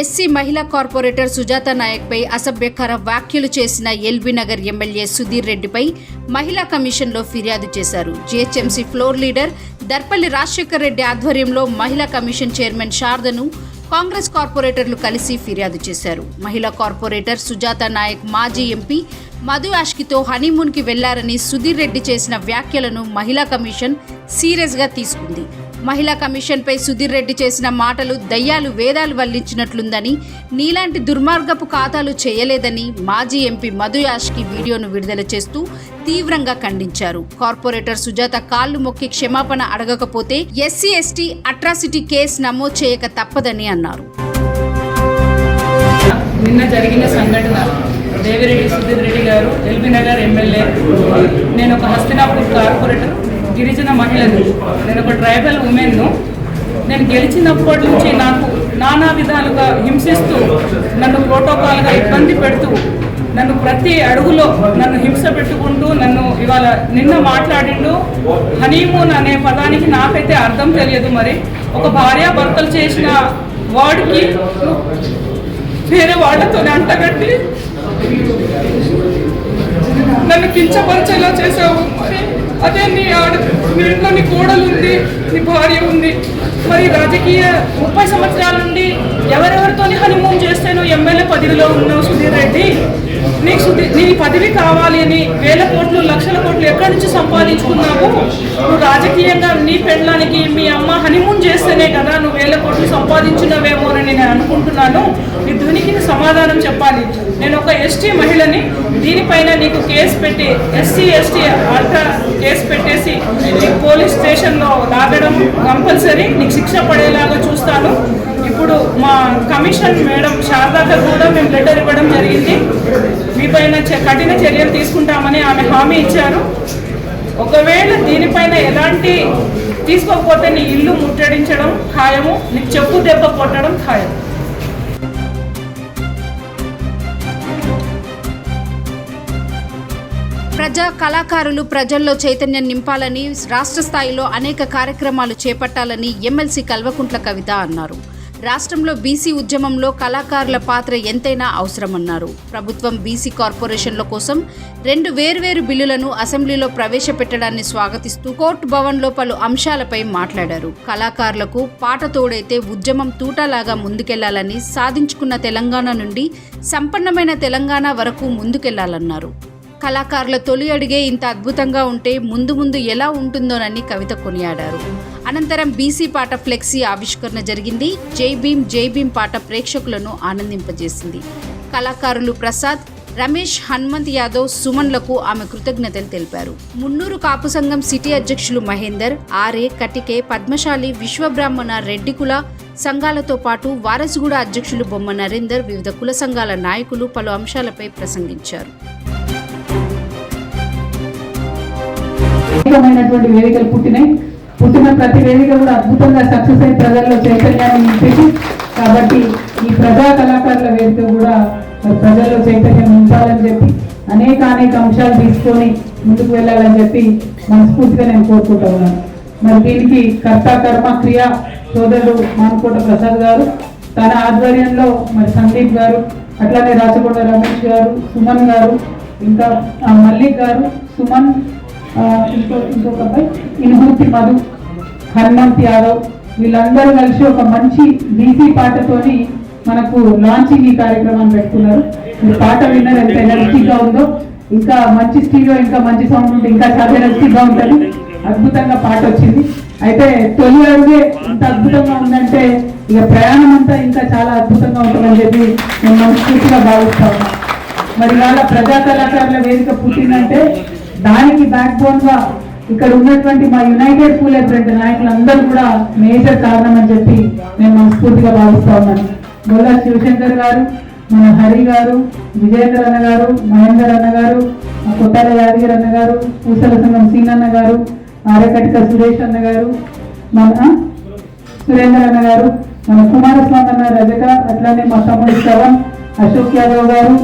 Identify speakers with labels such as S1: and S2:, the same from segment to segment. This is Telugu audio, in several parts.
S1: ఎస్సీ మహిళా కార్పొరేటర్ సుజాత నాయక్పై అసభ్యకర వ్యాఖ్యలు చేసిన ఎల్బీ నగర్ ఎమ్మెల్యే సుధీర్ రెడ్డిపై మహిళా కమిషన్లో ఫిర్యాదు చేశారు. GHMC floor leader Darpalli Rajasekhar Reddy ఆధ్వర్యంలో మహిళా కమిషన్ చైర్మన్ శారదను కాంగ్రెస్ కార్పొరేటర్లు కలిసి ఫిర్యాదు చేశారు. మహిళా కార్పొరేటర్ సుజాత నాయక్ మాజీ ఎంపీ మధు యాష్కితో హనీమూన్కి వెళ్ళారని సుధీర్ రెడ్డి చేసిన వ్యాఖ్యలను మహిళా కమిషన్ సీరియస్గా తీసుకుంది. మహిళా కమిషన్పై సుధీర్ రెడ్డి చేసిన మాటలు దయ్యాలు వేదాలు వల్లించినట్లుందని నీలాంటి దుర్మార్గపు ఖాతాలు చేయలేదని మాజీ ఎంపీ మధుయాష్కి వీడియోను విడుదల చేస్తూ తీవ్రంగా ఖండించారు. కార్పొరేటర్ సుజాత కాళ్ళు మొక్కి క్షమాపణ అడగకపోతే ఎస్సీ ఎస్టీ అట్రాసిటీ కేసు నమోదు చేయక తప్పదని అన్నారు.
S2: నిన్న జరిగిన సంఘటన దేవిరెడ్డి సుధీర్ రెడ్డి గారు ఎల్బీ నగర్ ఎమ్మెల్యే నేను ఒక హస్తినాపూర్ కార్పొరేటర్ గిరిజన మహిళను నేను ఒక ట్రైబల్ ఉమెన్ను. నేను గెలిచినప్పటి నుంచి నాకు నానా విధాలుగా హింసిస్తూ నన్ను ప్రోటోకాల్గా ఇబ్బంది పెడుతూ నన్ను ప్రతి అడుగులో నన్ను హింస పెట్టుకుంటూ నన్ను ఇవాళ నిన్న మాట్లాడిండు. హనీమూన్ అనే పదానికి నాకైతే అర్థం తెలియదు మరి. ఒక భార్య భర్తలు చేసిన వాడికి వేరే వాళ్ళతో అంటగట్టి నన్ను కించపరిచేలా చేసావు మరి. అదే నీ ఆడ నీ ఇంట్లో నీ కోడలు ఉంది నీ భార్య ఉంది. మరి రాజకీయ ముప్పై సంవత్సరాల నుండి ఎవరెవరితోని హనుమూన్ చేస్తే నువ్వు ఎమ్మెల్యే పదవిలో ఉన్నావు సుధీర్ రెడ్డి? నీకు సుధీర్ నీ పదవి కావాలి అని వేల కోట్లు లక్షల కోట్లు ఎక్కడి నుంచి సంపాదించుకున్నావు? నువ్వు రాజకీయంగా నీ పెళ్ళానికి మీ అమ్మ హనీమూన్ చేస్తేనే కదా నువ్వు వేల కోట్లు సంపాదించినవేమో అని నేను అనుకుంటున్నాను. ఈ దీనికి సమాధానం చెప్పాలి. నేను ఒక ఎస్టీ మహిళని దీనిపైన నీకు కేసు పెట్టి ఎస్సీ ఎస్టీ అర్థ కేసు పెట్టేసి నీకు పోలీస్ స్టేషన్లో లాగడం కంపల్సరీ. నీకు శిక్ష పడేలాగా చూస్తాను. ఇప్పుడు మా కమిషన్ మేడం శారదాకర్ కూడా మేము లెటర్ ఇవ్వడం జరిగింది. మీ కఠిన చర్యలు తీసుకుంటామని ఆమె హామీ ఇచ్చారు. ఒకవేళ దీనిపైన ఎలాంటి తీసుకోకపోతే నీ ఇల్లు ముట్టడించడం ఖాయము నీకు చెప్పు దెబ్బ కొట్టడం ఖాయం.
S1: ప్రజా కళాకారులు ప్రజల్లో చైతన్యం నింపాలని రాష్ట్ర స్థాయిలో అనేక కార్యక్రమాలు చేపట్టాలని ఎమ్మెల్సీ కల్వకుంట్ల కవిత అన్నారు. రాష్ట్రంలో బీసీ ఉద్యమంలో కళాకారుల పాత్ర ఎంతైనా అవసరమన్నారు. ప్రభుత్వం బీసీ కార్పొరేషన్ల కోసం రెండు వేర్వేరు బిల్లులను అసెంబ్లీలో ప్రవేశపెట్టడాన్ని స్వాగతిస్తూ కోర్టు భవన్లో పలు అంశాలపై మాట్లాడారు. కళాకారులకు పాట తోడైతే ఉద్యమం తూటాలాగా ముందుకెళ్ళాలని సాధించుకున్న తెలంగాణ నుండి సంపన్నమైన తెలంగాణ వరకు ముందుకెళ్ళాలన్నారు. కళాకారుల తొలి అడిగే ఇంత అద్భుతంగా ఉంటే ముందు ముందు ఎలా ఉంటుందోనని కవిత కొనియాడారు. అనంతరం బీసీ పాట ఫ్లెక్సీ ఆవిష్కరణ జరిగింది. జై భీమ్ జై భీమ్ పాట ప్రేక్షకులను ఆనందింపజేసింది. కళాకారులు ప్రసాద్ రమేష్ హనుమంత్ యాదవ్ సుమన్లకు ఆమె కృతజ్ఞతలు తెలిపారు. మున్నూరు కాపు సంఘం సిటీ అధ్యక్షులు మహేందర్ ఆర్ఏ కటికే పద్మశాలి విశ్వబ్రాహ్మణ రెడ్డి కుల సంఘాలతో పాటు వారసుగూడ అధ్యక్షులు బొమ్మ నరేందర్ వివిధ కుల సంఘాల నాయకులు పలు అంశాలపై ప్రసంగించారు.
S3: అనేకమైనటువంటి వేదికలు పుట్టినాయి. పుట్టిన ప్రతి వేదిక కూడా అద్భుతంగా సక్సెస్ అయి ప్రజల్లో చైతన్యాన్ని నింపేసి కాబట్టి ఈ ప్రజా కళాకారుల వేదిక కూడా ప్రజల్లో చైతన్యం ఉంచాలని చెప్పి అనేక అనేక అంశాలు తీసుకొని ముందుకు వెళ్ళాలని చెప్పి మనస్ఫూర్తిగా నేను కోరుకుంటా ఉన్నాను. మరి దీనికి కర్త కర్మ క్రియ సోదరుడు మానుకోట ప్రసాద్ గారు తన ఆధ్వర్యంలో మరి సందీప్ గారు అట్లానే రాచకొండ రమేష్ గారు సుమన్ గారు ఇంకా ఆ, మల్లిక్ గారు సుమన్ ఇంకో ఇంకొక అబ్బాయి. ఇనుమూర్తి మధు హనుమంత్ యాదవ్. వీళ్ళందరూ కలిసి ఒక మంచి బీసీ పాటతోని మనకు లాంచింగ్ ఈ కార్యక్రమాన్ని పెట్టుకున్నారు మీరు పాట విన్నారు ఎంత ఎనర్జీగా ఉందో ఇంకా మంచి స్టీరియో ఇంకా మంచి సౌండ్ ఉంటే ఇంకా చాలా ఎనర్జీగా ఉంటుంది. అద్భుతంగా పాట వచ్చింది. అయితే తొలి అడుగే ఇంత అద్భుతంగా ఉందంటే ఇక ప్రయాణం అంతా ఇంకా చాలా అద్భుతంగా ఉంటుందని చెప్పి నేను మనస్ఫూర్తిగా భావిస్తా ఉన్నాను మరి ఇవాళ ప్రజా కళాకారుల వేదిక పుట్టిందంటే దానికి బ్యాక్ బోన్గా ఇక్కడ ఉన్నటువంటి మా యునైటెడ్ పూలే ఫ్రంట్ నాయకులందరూ కూడా మేజర్ కారణం అని చెప్పి నేను మనస్ఫూర్తిగా భావిస్తా ఉన్నాను. గొల్ల శివశంకర్ గారు మన హరి గారు విజయేంద్ర అన్న గారు మహేందర్ అన్న గారు మా కొట్టాల యాదగిరి అన్న గారు పూసల సంఘం సీనన్న గారు ఆరకటిక సురేష్ అన్న గారు మన సురేంద్ర అన్న గారు మన కుమారస్వామి అన్న రజక అట్లానే మా తమ్ముడు శ్రవణ్ అశోక్ యాదవ్ గారు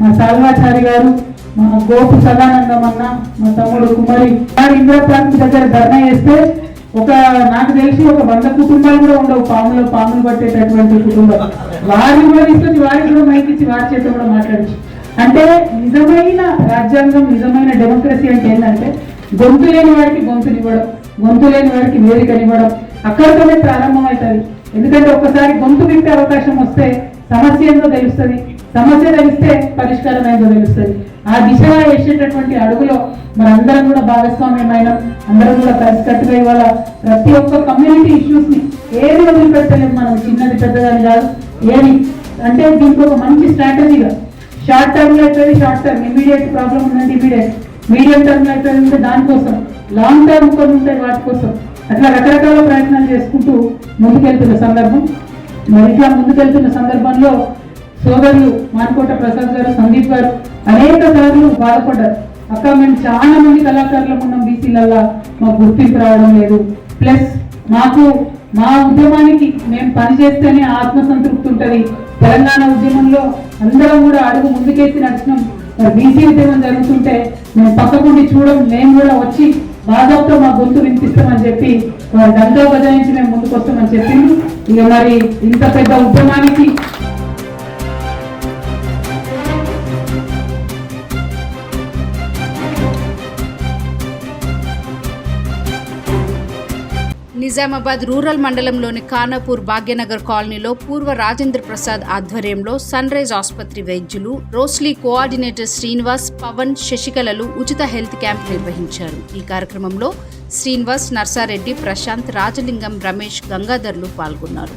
S3: మా సాల్వాచారి గారు మన గోపు సదానందం అన్న మా తమ్ముడు కుమారి వారు ఇందిరాప్రాంతి దగ్గర ధర్నా చేస్తే ఒక నాకు తెలిసి ఒక వంద కుటుంబాలు కూడా ఉండవు పాములో పాములు పట్టేటటువంటి కుటుంబం వారి కూడా తీసుకొచ్చి కూడా మైకిచ్చి వారి చేత కూడా మాట్లాడచ్చు. అంటే నిజమైన రాజ్యాంగం నిజమైన డెమోక్రసీ అంటే ఏంటంటే గొంతు లేని వాడికి గొంతునివ్వడం గొంతు లేని వాడికి వేదికనివ్వడం అక్కడితోనే ప్రారంభం అవుతుంది ఎందుకంటే ఒక్కసారి గొంతు విప్పే అవకాశం వస్తే సమస్య ఏందో తెలుస్తుంది. సమస్య తెలిస్తే పరిష్కారం అయిందో తెలుస్తుంది. ఆ దిశగా వేసేటటువంటి అడుగులో మనందరం కూడా భాగస్వామ్యమైన అందరం కూడా కలిసికట్టుగా ఇవాళ ప్రతి ఒక్క కమ్యూనిటీ ఇష్యూస్ని ఏది వదిలిపెట్టలేము మనం చిన్నది పెద్దదని కాదు. ఏది? అంటే దీనికి ఒక మంచి స్ట్రాటజీగా షార్ట్ టర్మ్లో షార్ట్ టర్మ్ ఇమీడియట్ ప్రాబ్లం ఉందంటే ఇమీడియట్ మీడియం టర్మ్లో ఉంటే దానికోసం. లాంగ్ టర్మ్ కొన్ని ఉంటాయి వాటి కోసం. అట్లా రకరకాల ప్రయత్నాలు చేసుకుంటూ ముందుకెళ్తున్న సందర్భం. మరి ఇట్లా ముందుకెళ్తున్న సందర్భంలో సోదరులు మానకోట ప్రసాద్ గారు సందీప్ గారు అనేక సార్లు బాధపడ్డారు. అక్క మేము చాలా మంది కళాకారులు ఉన్నాం బీసీలల్లా. మాకు గుర్తింపు రావడం లేదు. ప్లస్ మాకు మా ఉద్యమానికి మేము పనిచేస్తేనే ఆత్మసంతృప్తి ఉంటుంది. తెలంగాణ ఉద్యమంలో అందరం కూడా అడుగు ముందుకేసి నడిచినాం. మరి బీసీ ఉద్యమం జరుగుతుంటే మేము పక్కకుండి చూడం మేము కూడా వచ్చి బాధతో మా గొంతు వినిపిస్తామని చెప్పి వారు బజాయించి మేము ముందుకు వస్తామని చెప్పింది. ఇక మరి ఇంత పెద్ద ఉద్యమానికి
S1: నిజామాబాద్ రూరల్ మండలంలోని ఖానాపూర్ భాగ్యనగర్ కాలనీలో పూర్వ రాజేంద్ర ప్రసాద్ ఆధ్వర్యంలో సన్ రైజ్ ఆసుపత్రి వైద్యులు రోస్లీ కోఆర్డినేటర్ శ్రీనివాస్ పవన్ శశికళలు ఉచిత హెల్త్ క్యాంప్ నిర్వహించారు. ఈ కార్యక్రమంలో శ్రీనివాస్ నర్సారెడ్డి ప్రశాంత్ రాజలింగం రమేష్ గంగాధర్లు పాల్గొన్నారు.